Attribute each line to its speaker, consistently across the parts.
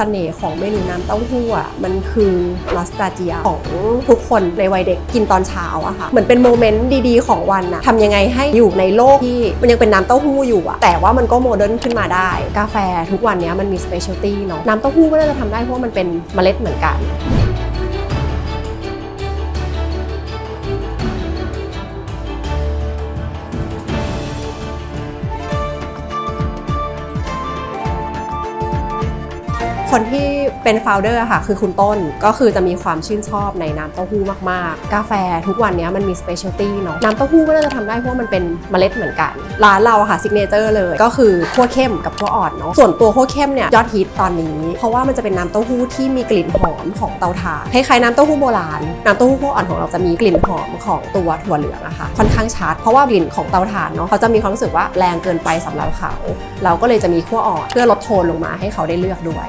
Speaker 1: เสน่ห์ของเมนูน้ำเต้าหู้อะมันคือลอสตาเจียของทุกคนในวัยเด็กกินตอนเช้าอะค่ะเหมือนเป็นโมเมนต์ดีๆ ของวันอะทำยังไงให้อยู่ในโลกที่มันยังเป็นน้ำเต้าหู้อยู่อะแต่ว่ามันก็โมเดิร์นขึ้นมาได้ กาแฟทุกวันเนี้ยมันมีสเปเชียลตี้เนาะน้ำเต้าหู้ก็น่าจะทำได้เพราะว่ามันเป็นเมล็ดเหมือนกัน คนที่เป็นโฟลเดอร์ค่ะ คือคุณต้นก็คือจะมีความชื่นชอบในน้ำเต้าหู้มากๆ กาแฟทุกวันนี้มันมีสเปเชียลตี้เนาะน้ำเต้าหู้ก็น่าจะทำได้เพราะมันเป็นเมล็ดเหมือนกัน ร้านเราค่ะซิกเนเจอร์เลย ก็คือขั้วเข้มกับขั้วอ่อนเนาะส่วนตัวขั้วเข้มเนี่ยยอดฮิตตอนนี้ เพราะว่ามันจะเป็นน้ำเต้าหู้ที่มีกลิ่นหอมของเตาถ่านคล้ายๆน้ำเต้าหู้โบราณน้ำเต้าหู้ขั้วอ่อนของเราจะมีกลิ่นหอมของตัวถั่วเหลืองอะค่ะค่อนข้างชัดเพราะว่ากลิ่นของเตาถ่านเนาะเขาจะมีความรู้สึกว่าแรงเกินไปสำหรับเขา เราก็เลยจะมีขั้วอ่อนเพื่อลดโทนลงมาให้เขาได้เลือกด้วย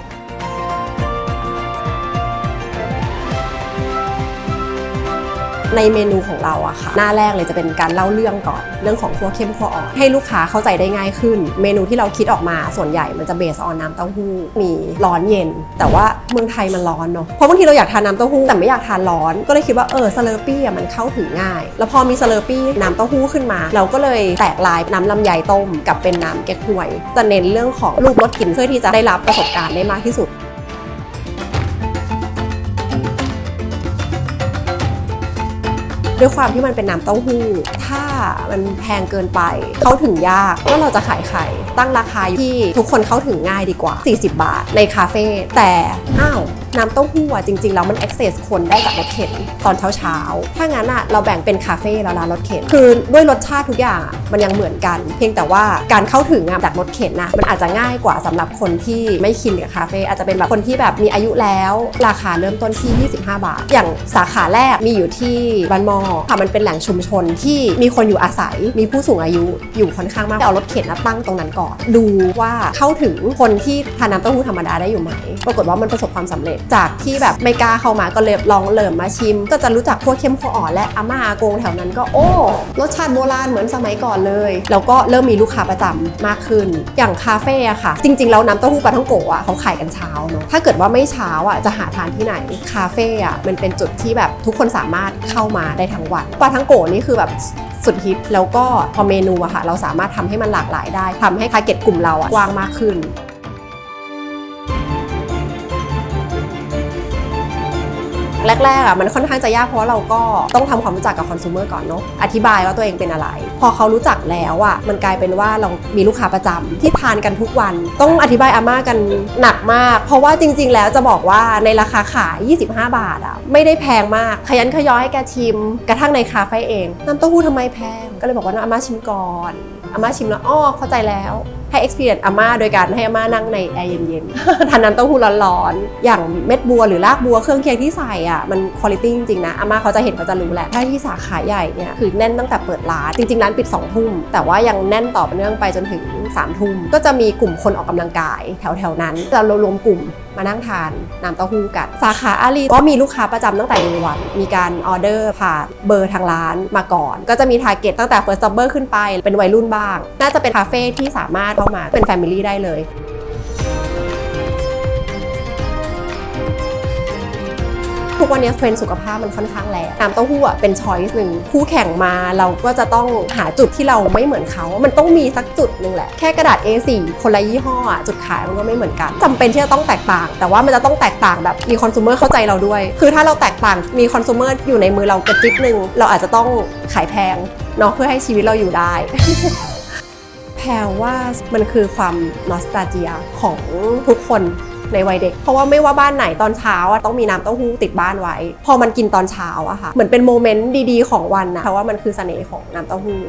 Speaker 1: ในเมนูของเราอะค่ะ หน้าแรกเลยจะเป็นการเล่าเรื่องก่อน เรื่องของคั่วเข้มคั่วอ่อนให้ลูกค้าเข้าใจได้ง่ายขึ้น เมนูที่เราคิดออกมาส่วนใหญ่มันจะเบสออนน้ำเต้าหู้มีร้อนเย็น แต่ว่าเมืองไทยมันร้อนเนาะเพราะบางทีเราอยากทานน้ำเต้าหู้แต่ไม่อยากทานร้อน ก็เลยคิดว่าเออสเลอร์ปี้อะมันเข้าถึงง่าย แล้วพอมีสเลอร์ปี้น้ำเต้าหู้ขึ้นมา เราก็เลยแตกลายน้ำลำไยต้มกับเป็นน้ำแก๊กฮวยจะเน้นเรื่องของรูปรสกลิ่นเพื่อที่จะได้รับประสบการณ์ได้มากที่สุด ด้วยความที่มันเป็นน้ำเต้าหู้ ถ้ามันแพงเกินไป เข้าถึงยากก็เราจะขายไข่ตั้งราคาที่ทุกคนเข้าถึงง่ายดีกว่า 40 บาทในคาเฟ่แต่อ้าวน้ำเต้าหู้อะจริง ๆ แล้วมัน access คนได้จากรถเข็นตอนเช้าๆ ถ้างั้นอะเราแบ่งเป็นคาเฟ่แล้วร้านรถเข็น คือด้วยรสชาติทุกอย่างอะมันยังเหมือนกัน เพียงแต่ว่าการเข้าถึงอะจากรถเข็นนะมันอาจจะง่ายกว่าสำหรับคนที่ไม่ชินกับคาเฟ่อาจจะเป็นแบบคนที่แบบมีอายุแล้ว ราคาเริ่มต้นที่ 25 บาท อย่างสาขาแรกมีอยู่ที่บ้านมอค่ะมันเป็นแหล่งชุมชนที่มีคนอยู่อาศัย มีผู้สูงอายุอยู่ค่อนข้างมากเอารถเข็นนะตั้งตรงนั้นก่อน ดูว่าเข้าถึงคนที่ทานน้ำเต้าหู้ธรรมดาได้อยู่ไหม ปรากฏว่ามันประสบความสำเร็จจากที่แบบไม่กล้าเข้ามาก็เลยลองเริ่มมาชิม ก็จะรู้จักพวกเข้มข้นอ่อนและอาม่าอากงแถวนั้นก็โอ้ รสชาติโบราณเหมือนสมัยก่อนเลย แล้วก็เริ่มมีลูกค้าประจำมากขึ้น อย่างคาเฟ่อะค่ะ จริง ๆ แล้วน้ำเต้าหู้ปลาท่องโกะอะเขาขายกันเช้าเนาะถ้าเกิดว่าไม่เช้าอะจะหาทานที่ไหนคาเฟ่อะมันเป็นจุดที่แบบทุกคนสามารถเข้ามาได้ทั้งวันปลาท่องโกะนี่คือแบบสุดฮิตแล้วก็พอเมนูอะค่ะ เราสามารถทำให้มันหลากหลายได้ทำให้ทาร์เก็ตกลุ่มเราอะกว้างมากขึ้น แรกๆอะมันค่อนข้างจะยากเพราะเราก็ต้องทำความรู้จักกับคอน sumer ก่อนเนาะอธิบายว่าตัวเองเป็นอะไร พอเขารู้จักแล้วอะมันกลายเป็นว่าเรามีลูกค้าประจำที่ทานกันทุกวัน ต้องอธิบายอาม่ากันหนักมาก เพราะว่าจริง ๆ แล้วจะบอกว่าในราคาขาย 25 บาทอะไม่ได้แพงมาก ขยันขย้อยให้แกชิม กระทั่งในคาเฟ่เองน้ำเต้าหู้ทำไมแพง ก็เลยบอกว่าอาม่าชิมก่อนอาม่าชิมแล้วอ้อเข้าใจแล้วให้ experience อาม่าโดยการให้อาม่านั่งในแอร์เย็นๆทานน้ำเต้าหู้ร้อนๆ อย่างเม็ดบัวหรือรากบัวเครื่องเคียงที่ใส่อะมันคุณภาพจริงๆนะอาม่าเขาจะเห็นเขาจะรู้แหละถ้าที่สาขาใหญ่เนี่ยคือแน่นตั้งแต่เปิดร้าน จริงๆร้านปิด2ทุ่ม แต่ว่ายังแน่นต่อเนื่องไปจนถึง3ามทุ่ม ก็จะมีกลุ่มคนออกกำลังกายแถวๆนั้นจะรวมกลุ่มมานั่งทานน้ำเต้าหู้กัน สาขาอารีก็มีลูกค้าประจำตั้งแต่เดวัน มีการออเดอร์ผ่านเบอร์ทางร้านมาก่อน ก็จะมีทาร์เก็ตตั้งแต่ first jobber ขึ้นไปเป็นวัยรุ่นบ้างน่าจะเป็นคาเฟ่ที่สามารถเข้ามาเป็น Family ได้เลยทุกวันนี้เทรนด์สุขภาพมันค่อนข้างแรงน้ำเต้าหู้อะเป็นช้อยส์หนึ่งคู่แข่งมาเราก็จะต้องหาจุดที่เราไม่เหมือนเขา มันต้องมีสักจุดหนึ่งแหละ แค่กระดาษ A4 คนละยี่ห้ออะจุดขายมันก็ไม่เหมือนกันจำเป็นที่จะต้องแตกต่าง แต่ว่ามันจะต้องแตกต่างแบบมีคอน sumer เข้าใจเราด้วย คือถ้าเราแตกต่างมีคอน sumer อยู่ในมือเรากระจิบหนึ่งเราอาจจะต้องขายแพงเนาะเพื่อให้ชีวิตเราอยู่ได้ แพรว่ามันคือความนอสตาเจียของทุกคนในวัยเด็ก เพราะว่าไม่ว่าบ้านไหนตอนเช้าต้องมีน้ำเต้าหู้ติดบ้านไว้ พอมันกินตอนเช้าอะค่ะ เหมือนเป็นโมเมนต์ดีๆของวันนะเพราะว่ามันคือเสน่ห์ของน้ำเต้าหู้